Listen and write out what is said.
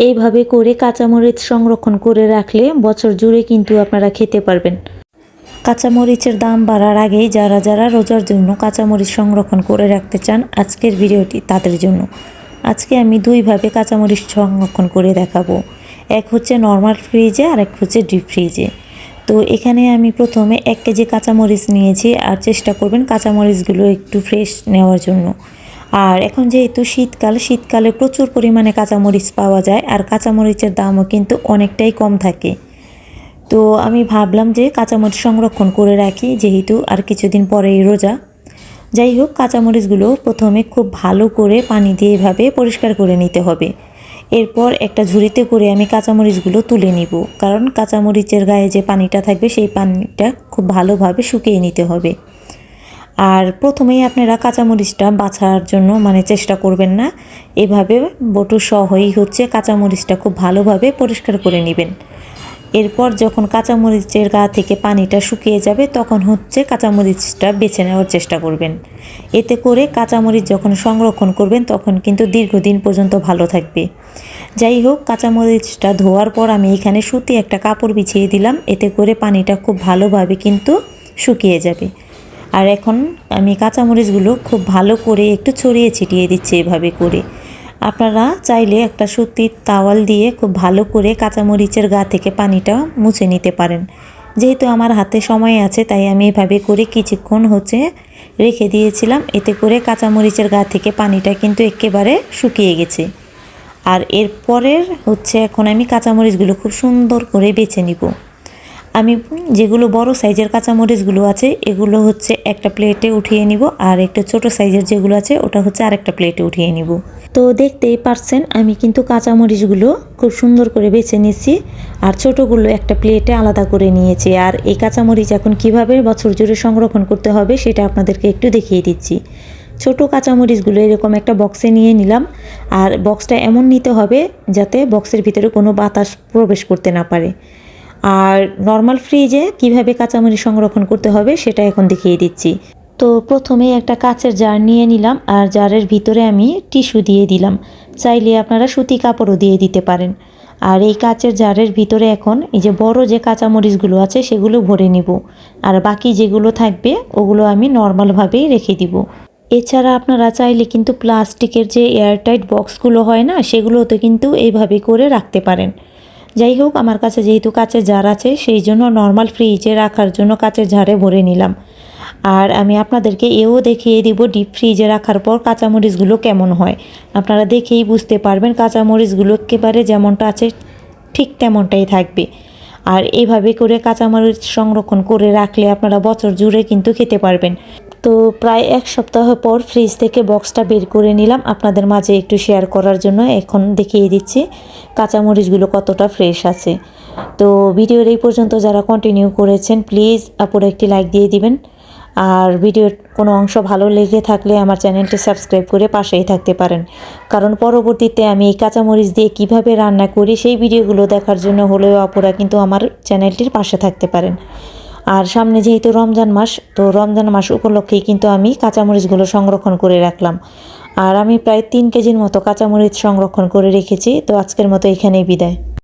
এইভাবে করে কাঁচামরিচ সংরক্ষণ করে রাখলে বছর জুড়ে কিন্তু আপনারা খেতে পারবেন। কাঁচামরিচের দাম বাড়ার আগেই যারা যারা রোজার জন্য কাঁচামরিচ সংরক্ষণ করে রাখতে চান আজকের ভিডিওটি তাদের জন্য। আজকে আমি দুইভাবে কাঁচামরিচ সংরক্ষণ করে দেখাবো। এক হচ্ছে নর্মাল ফ্রিজে আর এক হচ্ছে ডিপ ফ্রিজে তো এখানে আমি প্রথমে এক কেজি কাঁচামরিচ নিয়েছি আর চেষ্টা করবেন কাঁচামরিচগুলো একটু ফ্রেশ নেওয়ার জন্য। আর এখন যেহেতু শীতকাল, শীতকালে প্রচুর পরিমাণে কাঁচামরিচ পাওয়া যায় আর কাঁচামরিচের দামও কিন্তু অনেকটাই কম থাকে। তো আমি ভাবলাম যে কাঁচামরিচ সংরক্ষণ করে রাখি যেহেতু আর কিছুদিন পরেই রোজা। যাই হোক, কাঁচামরিচগুলো প্রথমে খুব ভালো করে পানি দিয়ে এভাবে পরিষ্কার করে নিতে হবে। এরপর একটা ঝুড়িতে করে আমি কাঁচামরিচগুলো তুলে নিব, কারণ কাঁচামরিচের গায়ে যে পানিটা থাকবে সেই পানিটা খুব ভালোভাবে শুকিয়ে নিতে হবে। আর প্রথমেই আপনারা কাঁচামরিচটা বাছার জন্য মানে চেষ্টা করবেন না। এভাবে বটু সহই হচ্ছে কাঁচামরিচটা খুব ভালোভাবে পরিষ্কার করে নেবেন। এরপর যখন কাঁচামরিচের গা থেকে পানিটা শুকিয়ে যাবে, তখন হচ্ছে কাঁচামরিচটা বেছে নেওয়ার চেষ্টা করবেন। এতে করে কাঁচামরিচ যখন সংরক্ষণ করবেন, তখন কিন্তু দীর্ঘদিন পর্যন্ত ভালো থাকবে। যাই হোক, কাঁচামরিচটা ধোয়ার পর আমি এখানে সুতি একটা কাপড় বিছিয়ে দিলাম। এতে করে পানিটা খুব ভালোভাবে কিন্তু শুকিয়ে যাবে। আর এখন আমি কাঁচামরিচগুলো খুব ভালো করে একটু ছড়িয়ে ছিটিয়ে দিচ্ছি এভাবে করে। আপনারা চাইলে একটা সুতির তাওয়াল দিয়ে খুব ভালো করে কাঁচামরিচের গা থেকে পানিটা মুছে নিতে পারেন। যেহেতু আমার হাতে সময় আছে, তাই আমি এভাবে করে কিছুক্ষণ হচ্ছে রেখে দিয়েছিলাম। এতে করে কাঁচামরিচের গা থেকে পানিটা কিন্তু একেবারে শুকিয়ে গেছে। আর এরপরের হচ্ছে এখন আমি কাঁচামরিচগুলো খুব সুন্দর করে বেছে নিব। আমি যেগুলো বড় সাইজের কাঁচামরিচগুলো আছে, এগুলো হচ্ছে একটা প্লেটে উঠিয়ে নিব, আর একটা ছোট সাইজের যেগুলো আছে, ওটা হচ্ছে আরেকটা প্লেটে উঠিয়ে নিব। তো দেখতেই পারছেন, আমি কিন্তু কাঁচামরিচগুলো খুব সুন্দর করে বেছে নিয়েছি, আর ছোটোগুলো একটা প্লেটে আলাদা করে নিয়েছি। আর এই কাঁচামরিচ এখন কীভাবে বছর জুড়ে সংরক্ষণ করতে হবে, সেটা আপনাদেরকে একটু দেখিয়ে দিচ্ছি। ছোট কাঁচামরিচগুলো এরকম একটা বক্সে নিয়ে নিলাম, আর বক্সটা এমন নিতে হবে, যাতে বক্সের ভিতরে কোনো বাতাস প্রবেশ করতে না পারে। আর নর্মাল ফ্রিজে কীভাবে কাঁচামরিচ সংরক্ষণ করতে হবে সেটা এখন দেখিয়ে দিচ্ছি। তো প্রথমে একটা কাচের জার নিয়ে নিলাম আর জারের ভিতরে আমি টিস্যু দিয়ে দিলাম। চাইলে আপনারা সুতি কাপড়ও দিয়ে দিতে পারেন। আর এই কাচের জারের ভিতরে এখন এই যে বড় যে কাঁচামরিচগুলো আছে সেগুলো ভরে নিব। আর বাকি যেগুলো থাকবে ওগুলো আমি নর্মালভাবেই রেখে দিব। এছাড়া আপনারা চাইলে কিন্তু প্লাস্টিকের যে এয়ারটাইট বক্সগুলো হয় না সেগুলোতে কিন্তু এইভাবে করে রাখতে পারেন। যাই হোক, আমার কাছে যেহেতু কাচের জার আছে, সেই জন্য নর্মাল ফ্রিজে রাখার জন্য কাচের জারে ভরে নিলাম। আর আমি আপনাদেরকে এও দেখিয়ে দিব ডিপ ফ্রিজে রাখার পর কাঁচামরিচগুলো কেমন হয়। আপনারা দেখেই বুঝতে পারবেন কাঁচামরিচগুলো একেবারে যেমনটা আছে, ঠিক তেমনটাই থাকবে। আর এইভাবে করে কাঁচামরিচ সংরক্ষণ করে রাখলে আপনারা বছর জুড়ে কিন্তু খেতে পারবেন। তো প্রায় এক সপ্তাহ পর ফ্রিজ থেকে বক্সটা বের করে নিলাম। আপনাদের মাঝে একটু শেয়ার করার জন্য এখন দেখিয়ে দিচ্ছি কাঁচামরিচগুলো কতটা ফ্রেশ আছে। তো ভিডিওর এই পর্যন্ত যারা কন্টিনিউ করেছেন প্লিজ আপুরা একটি লাইক দিয়ে দিবেন। আর ভিডিওর কোনো অংশ ভালো লেগে থাকলে আমার চ্যানেলটি সাবস্ক্রাইব করে পাশেই থাকতে পারেন। কারণ পরবর্তীতে আমি এই কাঁচামরিচ দিয়ে কীভাবে রান্না করি, সেই ভিডিওগুলো দেখার জন্য হলেও আপুরা কিন্তু আমার চ্যানেলটির পাশে থাকতে পারেন। আর সামনে যেহেতু রমজান মাস, তো রমজান মাস উপলক্ষেই কিন্তু আমি কাঁচামরিচগুলো সংরক্ষণ করে রাখলাম। আর আমি প্রায় তিন কেজির মতো কাঁচামরিচ সংরক্ষণ করে রেখেছি, তো আজকের মতো এখানেই বিদায়।